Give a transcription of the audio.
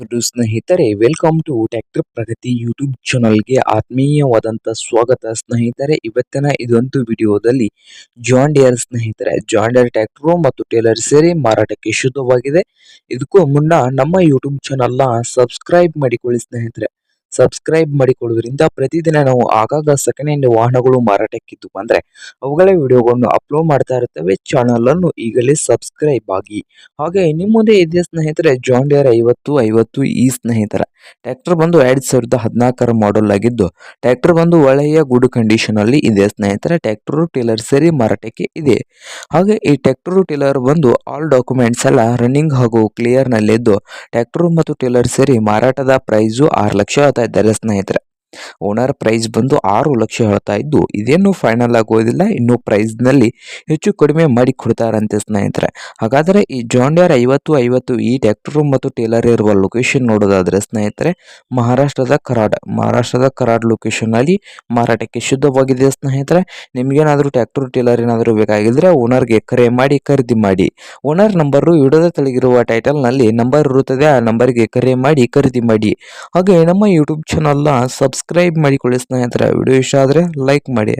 Hello ಸ್ನೇಹಿತರೆ welcome to tractor Pragati YouTube ಚಾನಲ್ಗೆ ಆತ್ಮೀಯವಾದಂಥ ಸ್ವಾಗತ. ಸ್ನೇಹಿತರೆ, ಇವತ್ತಿನ ಇದೊಂದು ವಿಡಿಯೋದಲ್ಲಿ ಜಾನ್ ಡಿಯರ್ ಸ್ನೇಹಿತರೆ ಜಾನ್ ಡಿಯರ್ ಟ್ಯಾಕ್ಟರು ಮತ್ತು ಟೇಲರ್ ಸೇರಿ ಮಾರಾಟಕ್ಕೆ ಶುದ್ಧವಾಗಿದೆ. ಇದಕ್ಕೂ ಮುನ್ನ ನಮ್ಮ ಯೂಟ್ಯೂಬ್ ಚಾನಲ್ನ ಸಬ್ಸ್ಕ್ರೈಬ್ ಮಾಡಿಕೊಳ್ಳಿ ಸ್ನೇಹಿತರೆ. ಸಬ್ಸ್ಕ್ರೈಬ್ ಮಾಡಿಕೊಳ್ಳುವುದರಿಂದ ಪ್ರತಿದಿನ ನಾವು ಆಗಾಗ ಸೆಕೆಂಡ್ ಹ್ಯಾಂಡ್ ವಾಹನಗಳು ಮಾರಾಟಕ್ಕಿದ್ದು ಬಂದರೆ ಅವುಗಳ ವಿಡಿಯೋಗಳನ್ನು ಅಪ್ಲೋಡ್ ಮಾಡ್ತಾ ಇರ್ತೇವೆ ಚಾನಲ್ ಅನ್ನು ಈಗಲೇ ಸಬ್ಸ್ಕ್ರೈಬ್ ಆಗಿ. ಹಾಗೆ ನಿಮ್ಮ ಮುಂದೆ ಇದೆ ಸ್ನೇಹಿತರೆ ಜಾನ್ ಡಿಯರ್ ಐವತ್ತು ಐವತ್ತು ಈ ಸ್ನೇಹಿತರ. ಟ್ರ್ಯಾಕ್ಟರ್ ಬಂದು ಎರಡ್ ಸಾವಿರದ ಹದಿನಾಲ್ಕರ ಮಾಡೆಲ್ ಆಗಿದ್ದು ಟ್ರ್ಯಾಕ್ಟರ್ ಬಂದು ಒಳ್ಳೆಯ ಗುಡ್ ಕಂಡೀಷನ್ ಅಲ್ಲಿ ಇದೆ ಸ್ನೇಹಿತರೆ. ಟ್ರ್ಯಾಕ್ಟರ್ ಟೇಲರ್ ಸೇರಿ ಮಾರಾಟಕ್ಕೆ ಇದೆ. ಹಾಗೆ ಈ ಟ್ರ್ಯಾಕ್ಟರ್ ಟೇಲರ್ ಬಂದು ಆಲ್ ಡಾಕ್ಯುಮೆಂಟ್ಸ್ ಎಲ್ಲ ರನ್ನಿಂಗ್ ಹಾಗೂ ಕ್ಲಿಯರ್ ನಲ್ಲಿದ್ದು ಟ್ರ್ಯಾಕ್ಟರ್ ಮತ್ತು ಟೇಲರ್ ಸೇರಿ ಮಾರಾಟದ ಪ್ರೈಸು ಆರು ಲಕ್ಷ ಹೇಳ್ತಾ ಇದ್ದಾರೆ ಸ್ನೇಹಿತರೆ. ಓನರ್ ಪ್ರೈಸ್ ಬಂದು ಆರು ಲಕ್ಷ ಹೇಳ್ತಾ ಇದ್ದು, ಇದೇನು ಫೈನಲ್ ಆಗೋದಿಲ್ಲ ಇನ್ನು ಪ್ರೈಸ್ನಲ್ಲಿ ಹೆಚ್ಚು ಕಡಿಮೆ ಮಾಡಿ ಕೊಡ್ತಾರಂತೆ ಸ್ನೇಹಿತರೆ. ಹಾಗಾದರೆ ಈ ಜಾಂಡಿಯರ್ ಐವತ್ತು ಐವತ್ತು ಈ ಟ್ಯಾಕ್ಟರ್ ಮತ್ತು ಟೇಲರ್ ಇರುವ ಲೊಕೇಶನ್ ನೋಡೋದಾದ್ರೆ ಸ್ನೇಹಿತರೆ, ಮಹಾರಾಷ್ಟ್ರದ ಕರಾಡ್ ಮಹಾರಾಷ್ಟ್ರದ ಕರಾಡ್ ಲೊಕೇಶನ್ ಅಲ್ಲಿ ಮಾರಾಟಕ್ಕೆ ಶುದ್ಧವಾಗಿದೆ ಸ್ನೇಹಿತರೆ. ನಿಮಗೇನಾದರೂ ಟ್ಯಾಕ್ಟರ್ ಟೇಲರ್ ಏನಾದರೂ ಬೇಕಾಗಿದ್ರೆ ಓನರ್ಗೆ ಕರೆ ಮಾಡಿ, ಖರೀದಿ ಮಾಡಿ. ಓನರ್ ನಂಬರು ವಿಡಿಯೋದ ತೆಳಗಿರುವ ಟೈಟಲ್ನಲ್ಲಿ ನಂಬರ್ ಇರುತ್ತದೆ, ಆ ನಂಬರ್ಗೆ ಕರೆ ಮಾಡಿ, ಖರೀದಿ ಮಾಡಿ. ಹಾಗೆ ನಮ್ಮ ಯೂಟ್ಯೂಬ್ ಚಾನಲ್ನ ಸಬ್ಸ್ಕ್ರೈಬ್ ಮಾಡಿಕೊಳ್ಳಿ ಸ್ನೇಹಿತರೆ ವಿಡಿಯೋ ಇಷ್ಟ ಆದರೆ ಲೈಕ್ ಮಾಡಿ.